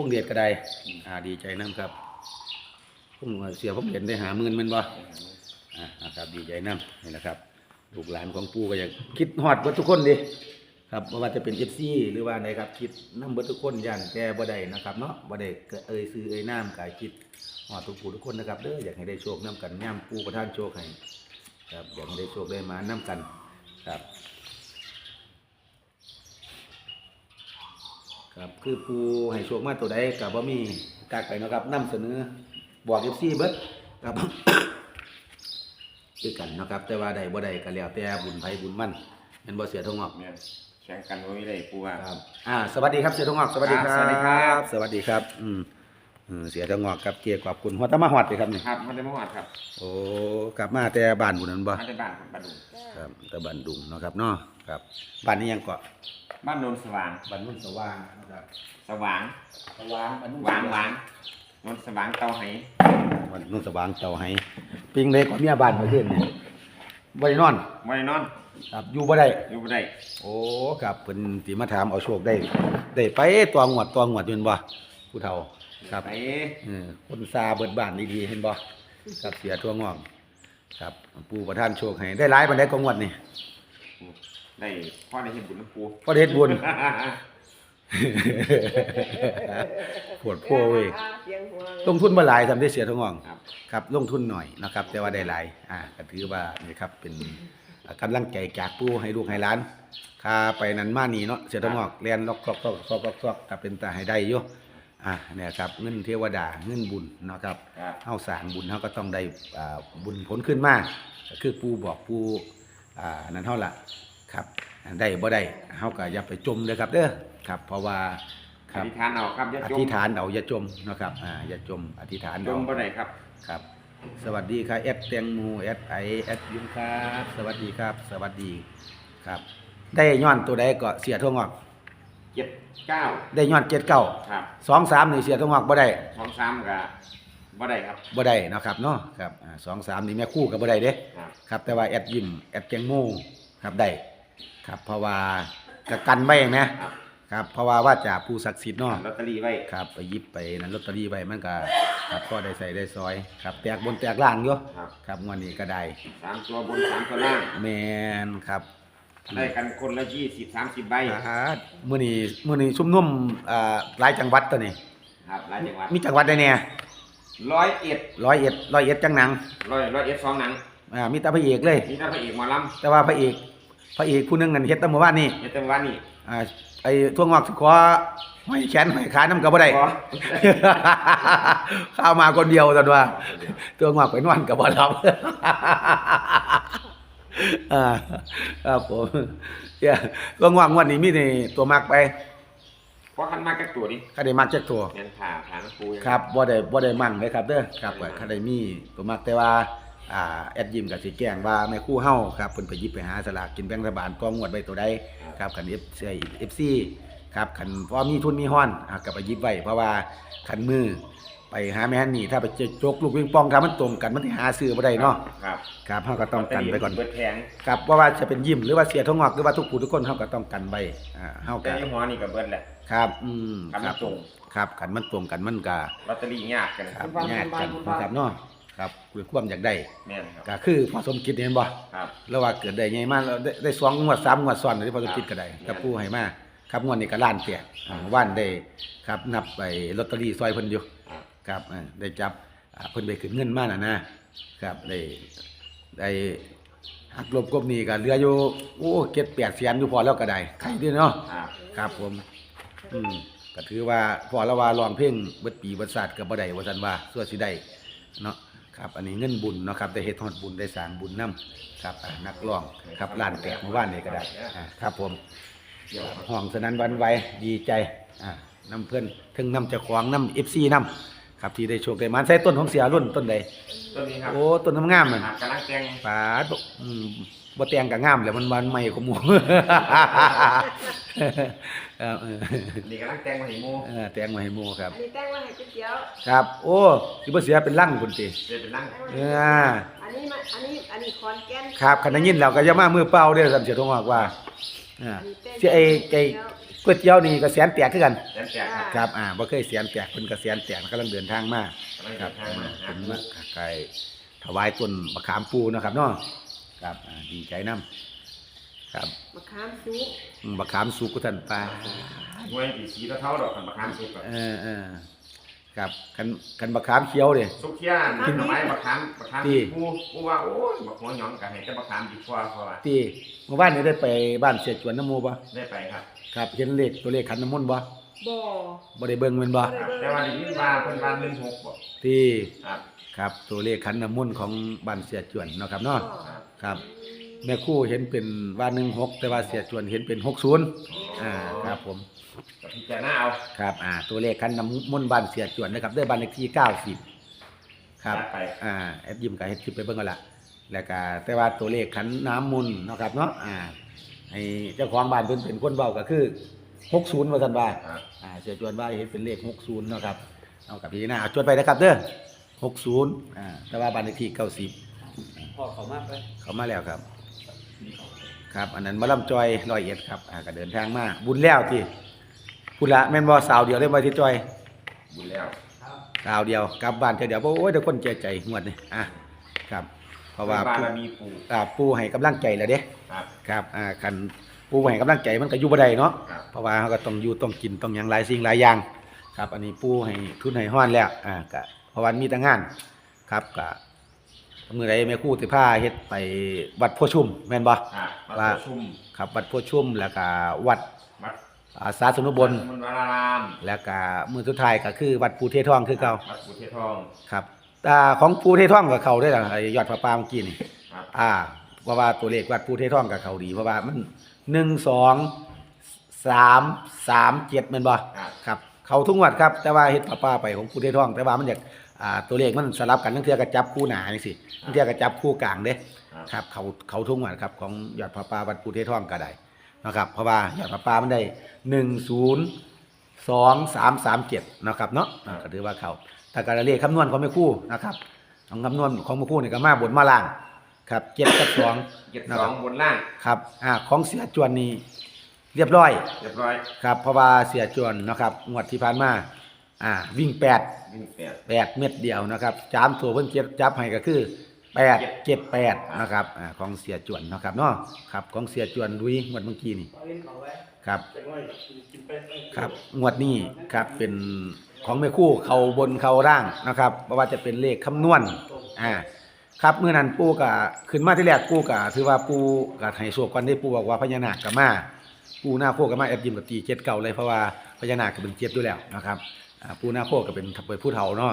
พุ่งเดียดก็ได้อ่าดีใจนํครับพุ่งเสียพุ่งเดียดได้หาหมื่นแมันบ่อ่านะครับดีใจนํนี่แหละครับลูกหลานของปู่ก็อยากคิดฮอดเบิดทุกคนดิครับบ่ว่าจะเป็น FC หรือว่าใดครับ คิดนํเบิดทุกคนย่านแกบ่ได้นะครับเนาะบ่ได้เอ่ยซื้อเอ่ยนามกายคิดฮอดทุกผู้ทุกคนนะครับเด้ออยากให้ได้โชคนํกันย่ํปู่ประทานโชคให้ครับอยากให้ได้โชคได้มานํกันครับ ครับคือปูให้โชคมาตัวใดกับว่ามีกากไปเนาะครับนำเสนอบอกเอฟซีเบิดครับคือกันเนาะครับ แต่ว่าใดบ่ใดก็แล้วแต่บุญไผบุญมั่นแม่นบ่เสียทงอกแม่นแข่งกันบ่มีได้ปูว่าครับอ่าสวัสดีครับเสียทงอกสวัสดีคครัรับบสวัสดีครับ สวัสดีครับ อืมเออเสียทงอกกับเกียรติขอบคุณหัวตะมาฮอดเลยครับนี่ครับมันได้มาฮอดครับ โอ้กลับมาแต่บ้านบุญนั่นบ่มาได้บ้านครับบ้านดุงครับแต่บ้านดุงเนาะครับเนาะครับบ้านนี้ยังเกาะ บ้านโนนสว่างบ้านนุ่นสว่างนะครับสว่างสว่างบ้านนุ่นหวางหวางโนนสว่างเตาไหบ้านนุ่นสว่างเจ้าให้ปิงเลยก่อนเมียบ้านเมื่อคืนนี่บ่ได้นอนบ่ได้นอนครับอยู่บ่ได้ อยู่บ่ได้โอ้ครับเพิ่นสิมาถามเอาโชคได้ ได้ไปตัวงวดตัวงวดอยู่เห็นบ่ผู้เฒ่าครับ ไปเออคนซาเบิดบ้านดีๆเห็นบ่ครับเสียทั่วงอกครับปู่ประทานโชคให้ได้หลายปานใดก็งวดนี่ ได้พ่อได้เห็นบุญน้ำปูพอได้เฮ็ดบุญ ปวดโพเว้ยเสียงหัวลงทุนบ่หลายทำได้เสียทั่วงอกครับ ครับลงทุนหน่อยนะครับ แต่ว่าได้หลายอ่าก็ถือว่านี่ครับเป็นอ่ากำลังใจจากปู่ให้ลูกให้หลานค่าไปนั้นมานี่เนาะเสียทั่วงอกเรียนล็อกซอกซอกซอกซอกซอกก็เป็นตาให้ได้อยู่อ่าเนี่ยครับเงินเทวดาเงินบุญเนาะครับครับเฮาสร้างบุญเฮาก็ต้องได้อ่าบุญผลขึ้นมาก็คือปู่บอกปู่อ่านั่นเฮาล่ะ ครับได้บ่ได้เฮาก็อย่าไปจมเด้อครับเด้อครับ เพราะว่าคอรับธิษฐานเอาครับอย่าอจมธิษฐานเอาอย่าจมเนาะครับอ่าอย่าจมอธิษฐานจเอา มบ่ได้ครับ ครับ สวัสดีครับแอดแตงโมแอดไอแอดยุงครับสวัสดีครับ สวัสดีครับ ได้ย้อนตัวใดก็เสียทั่วงอก เจ็ดเก้าได้ย้อนเจ็ดเก้าครับสองสามนี่เสียทั่วงอกบ่ได้สองสามก็บ่ได้ครับบ่ได้เนาะครับเนาะครับอ่าสองสามนี่แม่คู่กับบ่ได้เด้ครับ ครับแต่ว่าแอดยิมแอดแตงโมครับได้ ครับ เพราะว่าก็กันไว้ไหมครับครับ เพราะว่าว่าจากผู้ศักดิ์สิทธิ์เนาะลอตเตอรี่ไว้ครับไปหยิบไปนั้นลอตเตอรี่ไว้มันก็ครับก็ได้ใส่ได้ซอยครับแตกบนแตกล่างอยู่ครับครับงวดนี้ก็ได้สามตัวบนสามตัวล่างแมนครับได้กันคนละยี่สิบสามสิบใบอ่ามื้อนี้มื้อนี้ชุมนุมอ่าหลายจังหวัดตัวนี้ครับหลายจังหวัดมีจังหวัดใดเนี่ยร้อยเอ็ดร้อยเอ็ดร้อยเอ็ดจังหนังร้อยร้อยเอ็ดสองหนังอ่ามีแต่พระเอกเลยนี่ถ้าพระเอกหมอลแต่ว่าพระเอก พระเอกผู้หนึงนั่นเฮ็ดแตั้งเมื่อวานนี้ำเฮ็ดจังหวัดนี่อ่าไอ้ทั่วงอกสิขอห้อยแขนห้อยขานํก็บ่ได้ บ่เข้ามาคนเดียวซั่นว่า ตัวงอกไปนอนกับบ่หลับ อ่าครับผมเดี๋ยวตัวงอกงวดนี้มีนี่ตัวมักไปเพราะคันมากับตัวนี่คันได้มักจักตัวเงินผ่าผ่าน้ำปูยัง ครับบ่ได้บ่ได้มั่งเลยครับเด้อครับก็คันได้มีตัวมักแต่ว่า อ่าแอดยิมก็สิแจ้งว่าแม่ครู่เฮาครับเพิ่นไปหยิบไปหาสลากกินแบ่งรัฐบาลตัวงวดไว้ตัวใดครับคัน F FC ครับคันพอมีทุนมีฮ้อนอะก็ไปหยิบไว้เพราะว่าคันมือไปหาแม่ฮันนี่ถ้าไปจกลูกปิงปองถ้ามันตรงกันมันสิหาซื้อบ่ได้เนาะครับครับเฮาก็ต้องกันไปก่อนเบิดแพงครับว่าว่าจะเป็นยิ้มหรือว่าเสียทงอกหรือว่าทุกผู้ทุกคนเฮาก็ต้องกันไว้อ่าเฮาแต่ก็ยี่ห้อนี่ก็เบิดแหละครับอืมคันคมัรันบตรงครับคันมันตรงกันมันก็ลอตเตอรี่ยากกันครับแยกกันนะครับเนาะ ครับคือความอยากได้แม่นครับ ก็คือพอสมคิดเห็นบ่ครับ แล้วว่าเกิดได้ไงมาแล้วได้ได้สองงวดสามงวดซ้อนที่พอสมคิดก็ได้ครักับบ ผู้ให้มาครับงวดนี้ก็ล้านแตกอ่าว่านได้ครับนับไปลอตเตอรี่ซอยเพิ่นอยู่ครับครับอ่าได้จับอ่าเพิ่นไปขึ้นเงินมาน่ะนะครับได้ได้หักลบกบหนี้ก็เหลืออยู่โอ้เก็ดแปดแสนอยู่พอแล้วก็ได้ใครเด้อเนาะ ครับ ครับผมอืมก็ถือว่าพอละว่าร้องเพลงเบิดปีเบิดศาสตร์ก็บ่ได้ว่าซั่นว่าส่วนสิได้เนาะ ครับ อันนี้เงินบุญเนาะครับได้เฮ็ดฮอดบุญได้สร้างบุญนํครับอ่านักร้องครับล้านแตกเมื่อวานนี้ก็ได้อ่าครับผมห้องสนั้นหวันไหวดีใจอ่านํเพิ่นถึงนํเจ้าของนํ FC นํครับที่ได้โชคได้มาใส่ต้นของเสียรุ่นต้นใดต้นนี้ครับโอ้ต้นงามๆนั่นอ่ากำลังแจงปาดอืม บ่แต่งก็งามแหล้วมันมันใหม่ขโมครับเออนี่กำลังแจงมาให้หมูเออแต่งมาให้หมู่ครับ อันนี้แป้งว่าให้ก๋วยเตี๋ยว ครับ โอ้สิบ่เสียเป็นลังพุ่นติเดี๋ยวเป็นนั่งเอออันนี้มา อันนี้ อันนี้คอนแก่นครับคันได้ยินแล้วก็อย่ามามือเปล่าเด้อท่านเสียทงบอกว่าอ่าอันนี้แป้งสิไอ้ไอ้ก๋วยเตี๋ยวนี่ก็แสนแตกคือกัน แจกครับครับ อ่า บ่เคยแสนแตกเพิ่นก็แสนแตกกำลังเดินทางมา กำลังคเดิรับนทางมาหาผมหมูมาไก่ถวายต้นมะขามปูเนาะครับเนาะ ครับอ่าดีใจนํครับมะขามซุกอืมมะขามสุกก็ท่านปลาหน่วยสีสีเท่าๆดอกกันมะขามสุกครับเออเออครับกันกันมะขามเขียวเด้สุกเที่ยนกินทำไมมะขามมะขามที่กูกูว่าโอ้ยมะหัวหยองกันให้แต่มะขามดีกว่าเพราะว่าที่เมื่อวานนี้ได้ไปบ้านเสียจวนน้ำหมูบ่ได้ไปครับครับเห็นเลขตัวเลขขันน้ำมนต์บ่บ่อ บ่ได้เบิ่งแม่นบ่ครับแต่ว่าได้ยินว่าเพิ่นว่าหนึ่งหกบ่ที่ครับ ครับตัวเลขขันน้ำมนต์ของบ้านเสียจวนเนาะครับเนาะครับ ครับ แม่ครู่เห็นเป็นว่า16แต่ว่าเสียจวนเห็นเป็น60อ่าครับผมกับพิจารณาเอาครับอ่าตัวเลขขันน้ำมนต์บ้านเสียจวนนะครับด้วยบ้านเลขที่90ครับจัดไปอ่าแอดยิมกับเฮ็ดคลิปไปเบิ่งกันละแล้วก็แต่ว่าตัวเลขขันน้ำมนต์เนาะครับเนาะอ่าให้เจ้าของบ้านเพิ่นเป็นคนเว้าก็คือ60ว่าซั่นว่าครับอ่าเสียจวนว่าเห็นเป็นเลข 60เนาะครับ เอากับพี่นาเอาจดไปนะครับเด้อ60อ่าแต่ว่าบ้านเลขที่90 พ่อเขามากไปเข้ามาแล้วครับ ครับ อันนั้นมาลำจอยร้อยเอ็ดครับอ่าก็เดินทางมาบุญแล้วที่พุ่นละแม่นบ่สาวเดียวได้บ่ที่จอยบุญแล้วสาวเดียวกลับบ้านเทื่อเดียวบ่โอ้ยเดี๋ยวคนใจใจงวดนี่อะครับ เพราะว่าบาผู้รมีปู่อ่าปู่ให้กำลังใจแล้วเด้ครับครับอ่าคันปู่บ่ให้กำลังใจมันก็อยู่บ่ได้เนาะครับเพราะว่าเขาก็ต้องอยู่ต้องกินต้องหยังหลายสิ่งหลายอย่าง ครับ อันนี้ปู่ให้ทุนให้ฮ้อนแล้วอ่าก็เพราะว่ามีแต่งาน ครับก็ มื้อใดแม่ครูสิพาเฮ็ดไปวัดโพชุ่มแม่นบ่ครับวัดว่า ประชุมครับวัดโพชุ่มแล้วก็วัดวัดอาสาสนุบลมนวรารามแล้วก็มื้อสุดท้ายก็คือวัดปูเททองคือเก่าวัดปู่เททองครับอ่าของปูเททองกับเขาได้ล่ะไอ้ยอดพระปรางเมื่อกี้นี่ ครับอ่าเพราะว่าตัวเลขวัดปูเททองกับเขาดี เพราะว่ามันหนึ่งสองสามสามเจ็ดแมันบ่ครับครับ เขาทุกงวัดครับ แต่ว่าเฮ็ดป้าป้าไปของปูเททอง แต่ว่ามันอยาก อ่าตัวเลขมันสลับกันทั้งเทื่อก็จับคู่หนาจังซี่ทั้งเทื่อก็จับคู่กลางเด้ครับครับเขาเขาทุกงวัดครับของยอดพระปาวัดปูเททองก็ได้นะครับ เพราะว่ายอดพระปามันได้หนึ่งศูนย์สองสามสามเจ็ดนะครับเนาะอ่าก็ถือว่าเขาถ้าการเลขคำนวณของแม่ครู่นะครับของคำนวณของแม่ครู่นี่ก็มาบนมาล่างครับเจ็ดกับสองเจ็ดนะสคอรังบบนล่าง ครับอ่าของเสียจวนนี่เรียบร้อย เรียบร้อย ครับเพราะว่าเสียจวนนะครับงวดที่ผ่านมา อ่าวิ่งแปดวิ่งแปด แปดเม็ดเดียวนะครับจามตัวเพิ่นเก็บจับให้ก็คือแปดเจ็ดแปดนะครับอ่าของเสียจวนนะครับเนาะครับของเสียจวนดุยงวดเมื่อกี้นี่เอาเล่นเขาไว้ครับจะง่อยกินไปครับงวดนี้ครับเป็นของแม่คู่เขาบนเขาร่างนะครับเพราะว่าจะเป็นเลขคำนวณอ่าครับเมื่อนั้นปู่ก็ขึ้นมาที่แรกปู่ก็ถือว่าปู่ก็ให้โชคก่อนได้ปู่บอกว่าพญานาคก็มาปู่หน้าโคก็มาแอบยิ้มกับตีเจ็ดเก่าเลยเพราะว่าพญานาคก็เป็นเจ็ดด้วยแล้วนะครับ อ่าปู่หน้าโคก็เป็นเป็นผู้เฒ่าเนาะ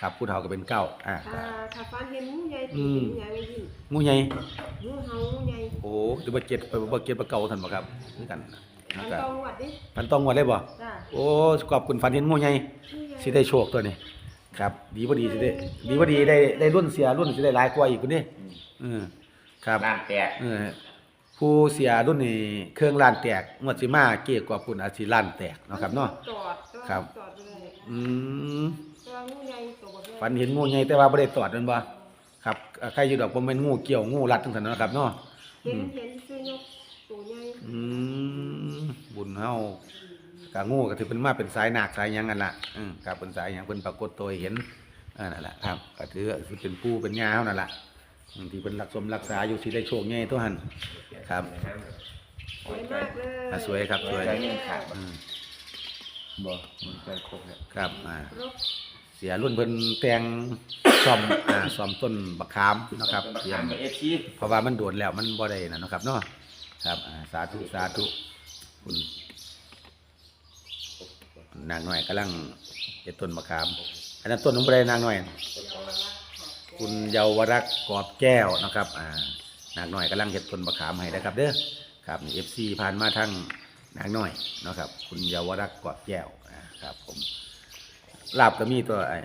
ครับผู้เฒ่าก็เป็นเก้าอ่าถ้าถ้าฟันเห็นงูใหญ่อืตีมงูใหญ่ไม่ยิ่งงูใหญ่งูเห่างูใหญ่โอ้หรือว่าเจ็ดไปบ่เจ็ดบ่เก่าท่านบ่ครับคือกันนะมันครับต้องวัดดิพันต้องงวดเลยบ่จ้าโอ้ขอบคุณฝันเห็นงูใหญ่งูใหญ่สิได้โชคตัวนี้ครับ ดีบ่ดีสิได้ดีบ่ดีได้ได้รุ่นเสียรุ่นสิได้หลายกว่าอีกพุ่นนี่เออครับล้านแตกเออผู้เสียรุ่นนี้เครื่องล้านแตกงวดสิมาเกี่ยกว่าพุ่นอาจสิล้านแตกเนาะครับเนาะจอดก็ครับจ อดไปเลยอืมตัวงูใหญ่ตัวบ่ใหญ่ฝันเห็นงูใหญ่แต่ว่าบ่ได้ตอดมันบ่ครับอ่าใครอยู่ดอกบ่แม่นงูเกี่ยวงูรัดจังซั่นเนาะครับเนาะ เห็นเห็นซื้อยกตัวใหญ่อืมบุญเฮากะงูก็ถือเป็นมาเป็นสายนาคสายหยังกันล่ะอืมครับเป็นสายหยังเพิ่นปรากฏตัวให้เห็นอ่านั่นแหละครับก็ถือว่าสิเป็นปู่เป็นย่าเฮานั่นล่ะอืมที่เพิ่นรักสมรักษาอยู่สิได้โชคใหญ่ตัวหันครับ สวยมากเลยอะสวยครับสวยแล้อืม บ่มันใจครบแล้วครับอ่าครบเสียรุ่นเพิ่นแต่งซ่อมอ่าซ่อมต้นบักขามนะครับเตรียมเอฟซีเพราะว่ามันโดนแล้วมันบ่ได้นะเนาะครับเนาะครับอ่าสาธุสาธุคุณนางหน่อยกำลังเฮ็ดต้นมะขามอันนั้นต้นของบ่ได้นางหน่อย คุณเยาวรักษ์กอบแก้วนะครับอ่านางหน่อยกำลังเฮ็ดต้นมะขามให้นะครับเด้อครับนี่ FC ผ่านมาทาง นางหน่อยเนาะครับ คุณเยาวรักษ์กอบแก้วอ่าครับ ผมลาบก็มีตัวไอ้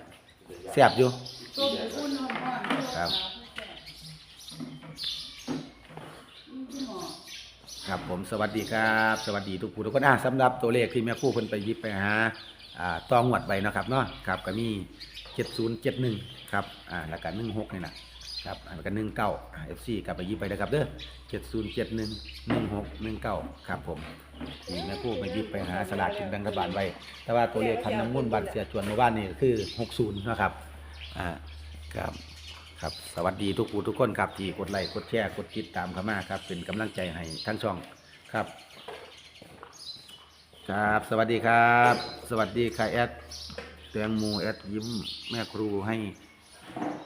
แซ่บอยู่ต้มอุ่นหอมๆครับ ครับผมสวัสดีครับ สวัสดีทุกผู้ทุกคนอะสำหรับตัวเลขที่แม่ครู่เพิ่นไปหยิบไปหาอ่าตองหวดไปเนาะครับเนาะครับก็มี7071ครับอ่าแล้วก็16นี่แหละ ครับอันกันหนึ่งเก้าเอฟซีกลับไปยิบไปนะครับเด้อเจ็ดศูนย์เจ็ดหนึ่งหนึ่งหกหนึ่งเก้าครับผมนี่แม่ผู้มายิบไปหาสลากกินแบ่งรัฐบาลไว้แต่ว่าตัวเลขคันน้ำมุ่นบันเสียจวนเมื่อวานนี่ก็คือหกศูนย์นะครับอ่าครับครับสวัสดีทุกผู้ทุกคนครับที่กดไลค์กดแชร์กดติดตามเข้ามาครับ เป็นกำลังใจให้ทั้งช่องครับ ครับ สวัสดีครับ สวัสดีค่ะแอดแตงโมแอดยิ้มแม่ครูให้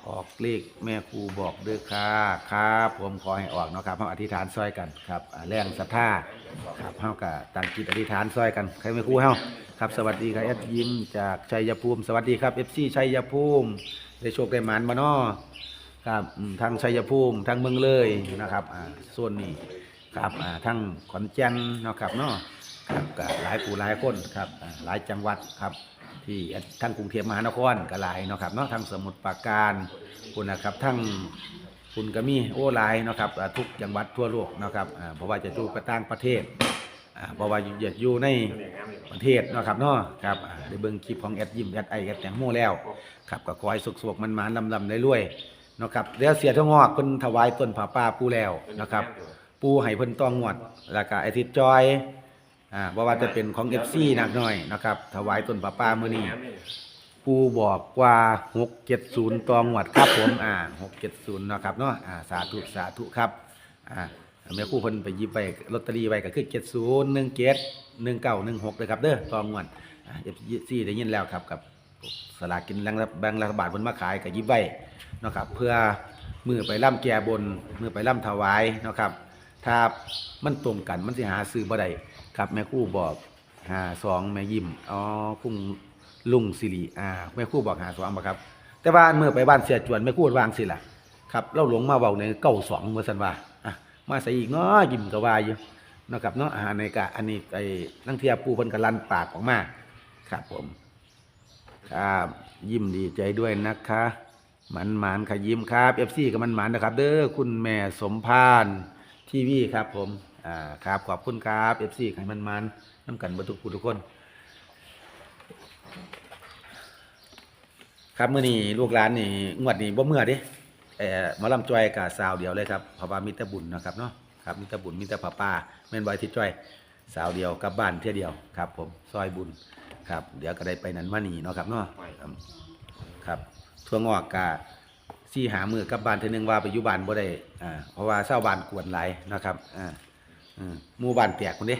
ออกเลขแม่ครูบอกด้อค่ะครับผมขอให้ออกเนาะครับเฮาอธิษฐานซอยกันครับอ่าแรงศรัทธาครับเฮาก็ตั้งจิตอธิษฐานซอยกันใครแม่ครูเฮาครับสวัสดีค่ะแอดยิ้มจากชัยภูมิ สวัสดีครับ FC ชัยภูมิได้โชคได้หมานบ่น้อครับอืมทางชัยภูมิทางเมืองเลยนะครับอ่าส่วนนี้ครับอ่าทางขอนแก่นเนาะครับเนาะครับก็หลายผู้หลายคนครับอ่าหลายจังหวัดครับ ที่ทั้งกรุงเทพมหานครก็หลายเนาะครับเนาะทั้งสมุทรปราการคุณนะครับทั้งคุณก็มีโอ้หลายเนาะครับทุกจังหวัดทั่วโลกเนาะครับเพราะว่าจะอยู่กระต่างประเทศเพราะว่าอยู่อยู่ในประเทศเนาะครับเนาะครับได้เบิ่งคลิปของแอดยิมแอดไอแอดแตงโมแล้วครับก็ขอให้สุกๆมันมาลำลำได้รวยๆเนาะครับเดี๋ยวเสียทงอกเพิ่นถวายต้นผาป่าปูแล้วนะครับ ปูให้เพิ่นต้องงวดแล้วก็ไอทิดจอย อ่าบ่ว่าจะเป็นของ FC นักหน่อยนะครับ ถวายต้นปลาปามื้อนี้ปูบอกว่า670ตองหวัดครับผมอ่า670เนาะครับเนาะอ่าสาธุสาธุครับอ่าแม่ครู่เพิ่นไปหยิบไว้ลอตเตอรี่ไว้ก็คือ70 17 1916เลยครับเด้อตองหวัดอ่า FC ได้ยินแล้วครับกับสลากกินแบ่งรัฐแบงรัฐบาลเพิ่นมาขายก็หยิบไว้เนาะครับ เพื่อมือไปล่ำแก่บนมือไปล่ำถวายเนาะครับ ถ้ามันตรงกันมันสิหาซื้อบ่ได้ ครับแม่คู่บอกหาสองแม่ยิ้มอ๋อพุ่งลุงสิริอ่าแม่คู่บอกหาสองบ่ครับ แต่ว่าเมื่อไปบ้านเสียจวนแม่คู่วางสิล่ะครับเราหลงมาเว้าในเก้าสองเมื่อสันว่าอะมาใส่อีกเนาะยิ้มก็ว่าอยู่นะครับเนาะอาหารในกะอันนี้ไอ้นังเทียปูเพิ่นก็ลั่นปากออกมาครับผมครับยิ้มดีใจด้วยนะคะหมันหมานค่ะยิ้มครับเอฟซีกับมันหมานนะครับ เด้อคุณแม่สมพานทีวีครับผม อ่าครับขอบคุณครับเอฟซีให้มันมันน้ำกันบรรทุกผู้ทุกคน ครับเมื่อนี้ลูกหลานนี่งวดนี้บ่เมื่อเดิเอ่อหมอลำจอยกับสาวเดียวเลยครับเพราะว่ามีแต่บุญนะครับเนาะครับมีแต่บุญมีแต่ผ้าป่าแม่นบอยที่จอยสาวเดียวกลับบ้านเที่ยวเดียวครับ ผมซอยบุญครับ เดี๋ยวก็ได้ไปนั้นมานี่เนาะครับเนาะครับทั่วงอกกะซี่หามือกลับบ้านเทอนึงว่าไปอยู่บ้านบ่ได้อ่าเพราะว่าชาบ้านกวนหลายนะครับอ่า หมู่บ้านแตกคนเด้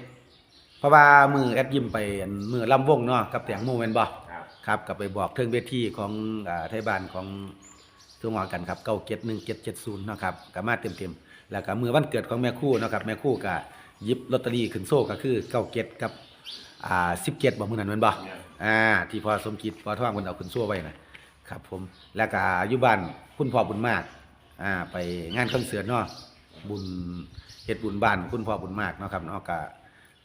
เพราะว่ามือแอดยิ้มไปอันมือลำวงเนาะกับแตงหมู่แม่นบ่ครับ ครับก็ไปบอกเทิงเวทีของอ่าไทยบ้านของทั่วงอกกันครับ971770เนาะครับก็มาเต็มๆแล้วก็มือวันเกิดของแม่ครู่เนาะครับแม่ครู่ก็หยิบลอตเตอรี่ขึ้นโซ่ก็คือ97กับอ่า17บ่มื้อนั้นแม่นบ่อ่าที่พอสมคิดพอท่องคนเอาขึ้นซั่วไว้นะครับผมแล้วก็อยู่บ้านคุณพ่อบุญมากอ่าไปงานคอนเสิร์ตเนาะบุญ เฮ็ดบุญบ้านคุณพ่อบุญมากเนาะครับเนาะก็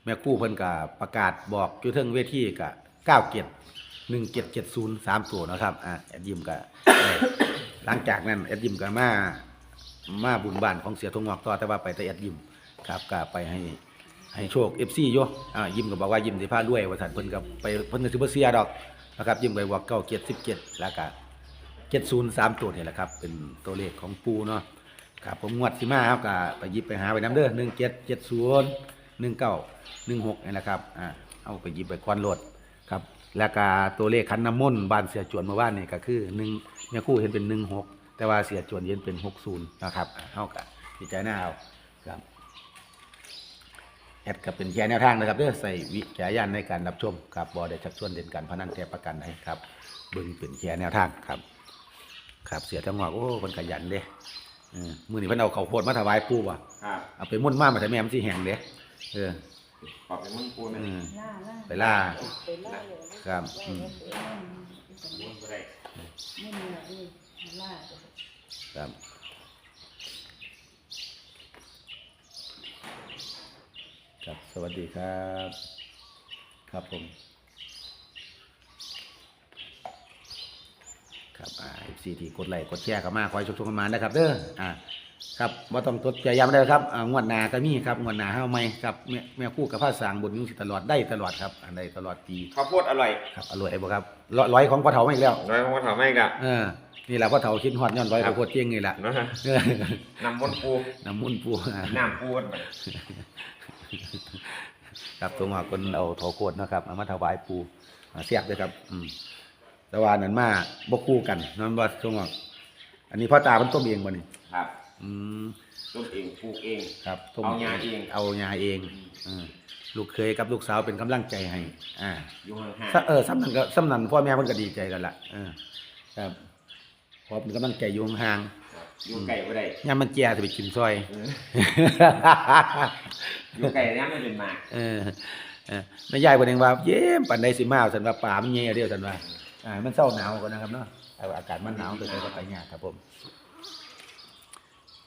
แม่คู่เพิ่นก็ประกาศบอกอยู่เทิงเวทีก็9เกียรติ1เกียรติ70 3ตัวเนาะครับอ่าแอดยิมก็ได้หลังจากนั้นแอดยิมก็มามาบุญบ้านของเสียทงงอกต่อแต่ว่าไปแต่แอดยิมครับก็ไปให้ให้โชค FC อยู่อ่ายิมก็บอกว่ายิมสิพาด้วยว่าซั่นเพิ่นก็ไปเพิ่นก็สิบ่เสียดอกนะครับยิมไปบอกเก้าเกียรติ17แล้วก็70 3ตัวนี่แหละครับเป็นตัวเลขของปูเนาะ ครับผมงวดสิมาครับก็ไปหยิบไปหาไว้นํเด้อ1770 19 16นี่แหละครับอ่าเอาไปหยิบไปควันโหลดครับ แล้วก็ตัวเลขขันน้ำมนต์บ้านเสียจวนเมื่อวานนี่ก็คือ1แม่ครู่เห็นเป็น16แต่ว่าเสียจวนเห็นเป็น60นย์นะครับอ่าเฮาก็พิจารณาเอาครับแอดก็เป็นแค่แนวทางนะครับเด้อใส่วิจารณญาณในการรับชมครับบอได้ชักชวนเด่นการพนันแต่ประกันให้ครับเบิ่งเป็นแค่แนวทางครับ ครับเสียทั้งว่าโอ้คนขยันเด้ เออมื้อนี้เพิ่นเอาข้าวโพดมาถวายปู่ว่ะครับเอาไปมุ่นมามาแต่แม่มันสิแห้งเด้เออขอบเป็นมึงปูนะอืมล่าล่าไปล่าไปล่าเลยครับอืมมึงก็ได้ไม่มีอะไรล่าครับครับสวัสดีครับ ครับผม ครับอ่า FC ที่กดไลค์กดแชร์เข้ามาคอยชมชมกันมานะครับเด้ออ่าครับบ่ต้องตดใจย้ำได้ครับอ่างวดหน้าก็มีครับงวดหน้าเฮาใหม่ครับแม่แม่คู่กับพระสร้างบนอยู่สิตลอดได้ตลอดครับอันใดตลอดปีข้าวโพดอร่อยครับอร่อยบ่ครับร้อยร้อยของพ่อเฒ่ามาอีกแล้วน้อยของพ่อถามไม่อีกอะ เออนี่ล่ะพ่อเฒ่าคิดฮอดย้อนร้อยครักับบโคตรเจียงนี่ล่ะเนาะเออน้ำมนต์ปูน้ำมุนต์ปูน้ำปูนไปครับตัวมาคนเอาเถาโคตรนะครับเอามาถวายปูอ่าเสียบเลยครับอืม แต่ว่านั้นมาบ่คู่กันนั่นว่าตรงว่าอันนี้พ่อตาเพิ่นต้มเองบ่นี่ครับอืมต้มเองปลูกเอง ครับต้มเอางาเอง เอางาเองเออลูกเคยกับลูกสาวเป็นกำลังใจให้ อ่าอยู่ห่างซะเออสำนันก็สำนันพ่อแม่เพิ่นก็ดีใจแล้วล่ะเออครับพอเป็นกำลังใจอยู่ห่างๆอยู่ไก่บ่ได้ๆยามมันแก่สิไปกินซอยอยู่ไก่เนี่ยไม่เป็นหมากเออเออแม่ยายคนหนึ่งว่า เย้มปันใดสิมาสันว่าป่ามันเงี้ยเดียวสันว่า อ่ามันเศร้าหนาวก่อนนะครับเนาะเอาอากาศมันหนาวเกินไปก็ไปยากครับผม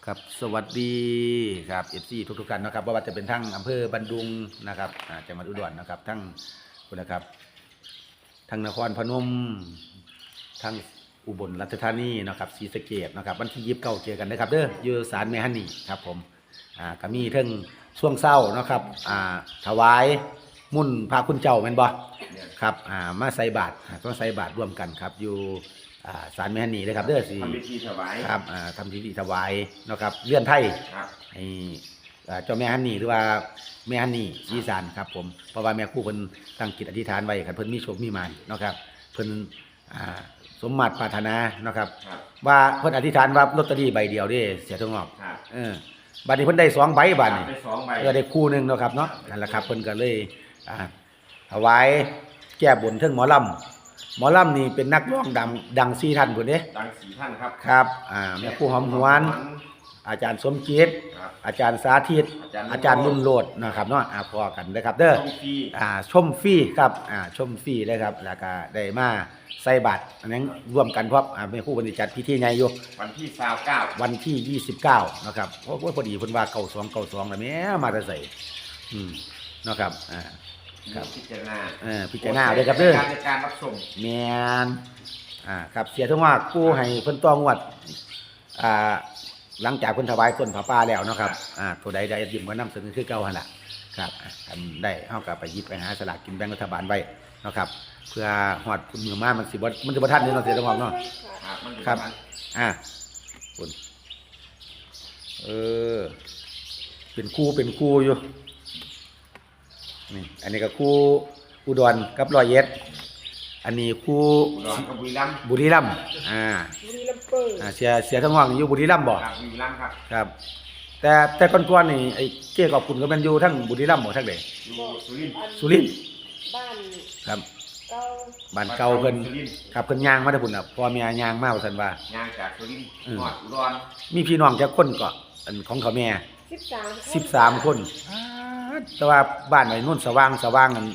ครับสวัสดีครับเอฟซีทุกๆกันนะครับว่าจะเป็นทั้งอำเภอบันดุงนะครับจังหวัดอุดรนะครับ ทั้งคุณนะครับ ทั้งนครพนม ทั้งอุบลราชธานีนะครับศรีสะเกดนะครับวันที่ยิบเก้าเจอกันนะครับเด้ออยู่ศาลแม่ฮันนี่ครับผมอ่าก็มีทั้งช่วงเศร้านะครับอ่าถวาย มุ่นพระคุณเจ้าแม่นบ่เนี่ยครับอ่ามาใส่บาตรอ่าก็ใส่บาตรร่วมกันครับ อยู่อ่าศาลแม่ฮันนี่เลยครับเด้อสิทำพิธีถวายครับอ่าทำพิธีถวายเนาะครับเลื่อนไทยครับให้อ่าเจ้าแม่ฮันนี่หรือว่าแม่ฮันนี่สีสานครับผมเพราะว่าแม่ครู่เพิ่นตั้งจิตอธิษฐานไว้ครับเพิ่นมีโชคมีมานเนาะครับเพิ่นอ่าสมมาตรปรารถนาเนาะครับ ครับว่าเพิ่นอธิษฐานว่าลอตเตอรี่ใบเดียวเด้เสียทงอกครับเออบัดนี้เพิ่นได้สองใบบัดนี้ ไปสองใบ เออได้คู่หนึงเนาะครับเนาะนั่นแหละครับเพิ่นก็เลย อ่าถวายแก้บนเทิงหมอลำหมอลำนี่เป็นนักร้องดังดังสี่ท่านพุ่นเด้ดังสีท่านครับ ครับอ่าแม่ครู่หอมหวน อาจารย์สมจิตครับอาจารย์สาธิต อาอาจาจารรย์ย์รุ่นโลดนะครับเนาะอ่าพอกันนะครับ เด้อต้องฟรีอ่าชมฟรีครับอ่าชมฟรีเลยครับแล้วก็ได้มาใส่บัตรอันนั้นร่วมกันเพราะอ่าเป็นผู้บริจัดพิธีใหญ่อยู่ วันที่สาวเก้าวันที่ 29 นะครับเพราะว่าพอดีเพิ่นว่าเก่าสองเก่าสองแล้วแหม่มาแต่ใส่อืมเนาะครับอ่า ครับ พิจารณาเออพิจารณาเด้อครับเด้อการในการรับชมแมนอ่าครับเสียทั้งว่ากู้ให้เพิ่นต้องวดอ่าหลังจากเพิ่นถวายต้นผาป่าแล้วเนาะครับอ่าตัวใดได้ยิ้มก็นำเสนอคือเก่าหั่นล่ะครับอ่าทำได้เฮาก็ไปหยิบไปหาสลากกินแบ่งรัฐบาลไว้เนาะครับ เพื่อฮอดมือมามันสิบ่มันสิบ่ทันนี่เนาะเสียทั้งว่าเนาะ ครับมันอยู่ครับปะมาณอ่าคุณเออ เป็นคู่เป็นคู่อยู่ นี่อันนี้ก็คู่อุดรกับร้อยเอ็ด อันนี้คู่อุดรกับบุรีรัมย์บุรีรัมย์อ่าบุรีรัมย์เปิดอ่าเสียเสียทั้งว่างอยู่บุรีรัมย์บ่ ครับบุรีรัมย์ครับครับ แต่แต่ก่อนๆนี่ไอ้เจ๊กับคุณก็แม่นอยู่ทั้งบุรีรัมย์บ่ทั้งใดอยู่สุรินทร์สุรินทร์บ้านครับเก่าบ้านเก่าเพิ่นสุรินทร์ครับเพิ่นย่างมาแต่พุ่นน่ะพ่อแม่ย่างมาว่าซั่นว่า ย่างจากสุรินทร์อืม หอดอุดรมีพี่น้องจักคนก็อันของเขาแม่ สิบสามสิบสามคนแต่ว่าบ้านไหนนุ่นสว่างสว่างนั่น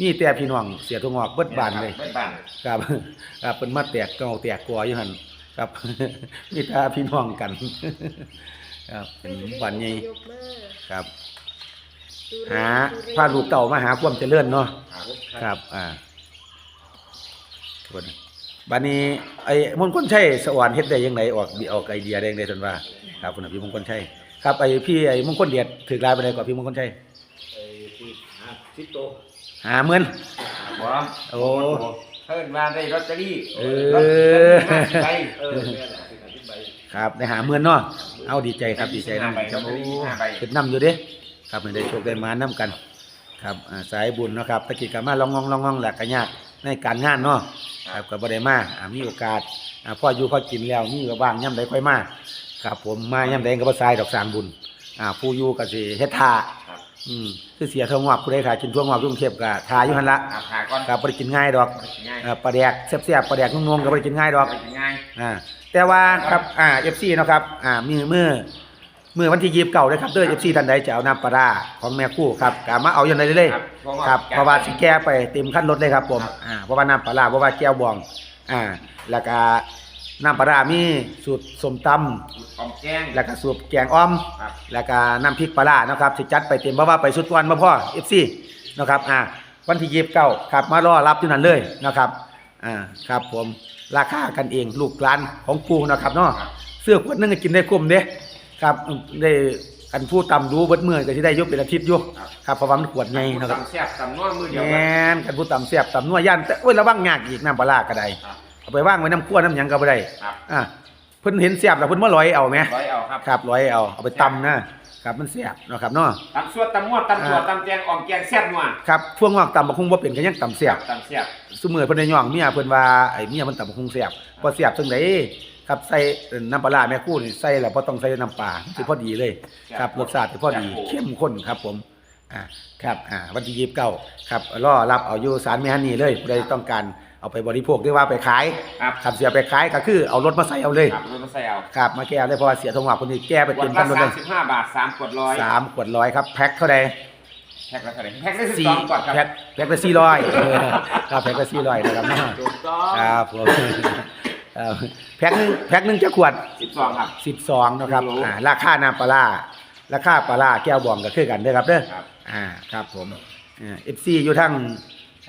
มีแต่พี่น้องเสียทุงอกเบิดบ้านเลยเบิดบ้านครับครับเป็นมาแตกเก่าแตกกลัวอยู่หันครับ มีแต่พี่น้องกัน ครับเป็นบ้านใหญ่ยกมาครับสุรินทร์หาสุรินทร์พาลูกเต่ามาหาความเจริญเนาะครับครับ อ่าคนบัดนี้ไอ้มงคลชัยสวรรค์เฮ็ดได้ยังไงออกบิออกไอเดียได้ยังไงท่านว่า ครับคุณพี่มงคลชัย ครับไอ้พี่ไอ้มงคลเดียดถือลายไปไหนก่อนพี่มงคลชัยไอ้ที่หาสิบโตหาเงินบ่โอ้ เพิ่นว่าได้ลอตเตอรี่เออลอตเตอรี่ห้าสิบใบเออแม่น่ะสิบห้าสิบใบครับได้หาเงินเนาะเอาดีใจครับดีใจนะห้าใบลอตเตอรี่ห้าใบขึ้นนํอยู่เด้ครับให้ได้โชคได้มานํกัน ครับอ่าสายบุญเนาะครับตะกี้ก็มาลองงองลองงองแหละก็ยากในการงานเนาะครับก็บ่ได้มาอ่ามีโอกาสอ่าพ่ออยู่พ่อกินแล้วมีก็ว่างย่ำใดค่อยมา ครับ ผมมาย่ำใดก็บ่ทรายดอกสร้างบุญ อ่า ผู้อยู่ก็สิเฮ็ดท่าครับ อืมคือเสียทองงอกผู้ใดถ่ายกินทั่วงอกกรุงเทพก็ทาอยู่หั่นละอาพาก่อนครับบ่ได้กินง่ายดอกง่ายอ่าปลาแดกแซ่บๆปลาแดกนุ่มๆก็บ่ได้กินง่ายดอก ง่ายอ่าแต่ว่าครับอ่า FC เนาะครับอ่ามือมือมือวันที่ยีบเก่าเลยครับเด้อ FC ท่านใดจะเอาน้ำปลาร้าของแม่คู่ครับก็มาเอาอย่างไรเลยครับเพราะว่าสิแก้ไปเต็มขั้นรถเลยครับผมอ่าเพราะว่าน้ำปลาร้าเพราะว่าแก้วบองอ่าแล้วก็ น้ำปลาร้ามีสูตรสมตออมแจ้งำแล้วก็สูตรแกงอ้อม ครับ แล้วก็น้ำพริกปลาร้านะครับสิจัดไปเต็มเพราะว่าไปสุดวันมาพ่อ FC นะครับอ่าวันที่ยีบเก้าครับมารอรับที่นั่นเลยนะครับอ่าครับผมราคากันเองลูกหลานของปูนะครับเนาะครับเสื้อขวดหนึงก็กินได้คุ้มเด้ครับได้กันผู้ตำดูเบิดมื้อก็สิได้อยกเป็นอาทิตย์อยู่ครับ ครับเพราะว่ามันขวดใหญ่นะครับ ตำแซ่บตำนัวมือเดียวแม่นกันผู้ตำเสียบตำนัวย่านแต่โอ้ยระวังยากอีกน้ำปลาร้าก็ได้ครับ เอาไปว่างไว้น้ำขั้วน้ำหยังก็บ่ได้ครับ อะเพิ่นเห็นเสียบแล้วเพิ่นมาลอยเอาไหมร้อยเอาครับครับลอยเอาเอาไปตำนะครับมันเสียบเนาะครับเนาะ ตำสวดตำมวดตำตัวตำแจงออมแกงแซ่บนัวครับช่วงงอกตำบักหุ่งบ่เป็นก็ยังตำเสียบ ตำเสียบซุมื้อเพิ่นได้ย่องเมียเพิ่นว่าไอ้เมียมันตำบักหุ่งเสียบบ่เสียบจังไดครับใส่น้ำปลาร้าแม่คู่นี่ใส่แล้วบ่ต้องใส่น้ำปลาสิพอดีเลย ครับรสชาติสิพอดีเข้มข้นครับผม อ่าครับอ่าวันที่29ครับรอรับเอาอยู่ศาลแม่ฮันนี่เลยผู้ใดต้องการเอาไปบริโภคหรือว่าไปขายครับครับเสียไปขายก็คือเอารถมาใส่เอาเลยครับรถมาใส่เอาครับมาแก้เลยเพราะว่าเสียทงหอกคนนี้แก้ไปขวเต็ดมละคันรถเลสายมสิบห้าบาทสามขวดร้อยสามขวดร้อยครับแพ็คเท่าใดแพ็คละเท่าไหร่แพ็คได้สิบสี่สองขวดครับแพ็คแพ็คละสี่ร้อยครับแพ็คละสี่ร้อยนะครับเนาะถูกต้องครับผมครับแพ็คหนึงแพ็คหนึงจะขวดสิบสองครับสิบสองนะครับโอ้โหอ่าราคาน้ำปลาร้าราคาปลาร้าแก้วบองก็คือกันเด้อครับเด้อครับ อ่าครับผมเอฟซีอยู่ทั้ง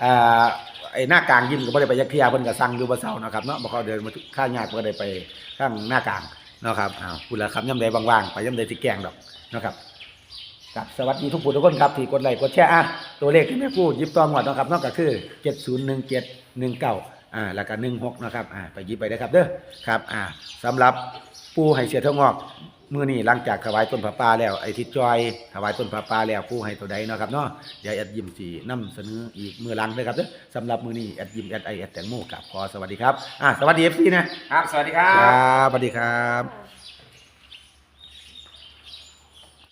อ่าไอ้หน้ากลางยิ้มก็บ่ได้ไปยักเทียเพิ่นก็สั่งอยู่บ่เซาเนาะครับเนาะบ่เขาเดินมาข้างยากบ่ได้ไปข้างหน้ากลางเนาะครับอ้าวพูดแล้วครับย่ำใดว่างๆไปย่ำใดสิแกล้งดอกเนาะครับครับสวัสดีทุกผู้ทุกคนครับที่กดไลค์กดแชร์อะตัวเลขที่แม่พูดหยิบตองหมดเนาะครับนอกก็คือ701719อ่าแล้วก็16นะครับอ่าไปหยิบไปได้อครับเด้อครับอ่าสำหรับปูให้เสียเท่างอกมื้อนี้หลังจากถวายต้นผาป่าแล้วไอ้ที่จอยถวายต้นผาป่าแล้วปูให้ตัวใดเนาะครับเนาะเดี๋ยวแอดยิมสินํเสนออีกมื้อหลังเด้อครับเด้อสำหรับมื้อนี้แอดยิมแอดไอแอดแตงโมกับขอสวัสดีครับอ่าสวัสดี FC นะครับสวัสดีครัคบรับสวัสดีครับค่ะ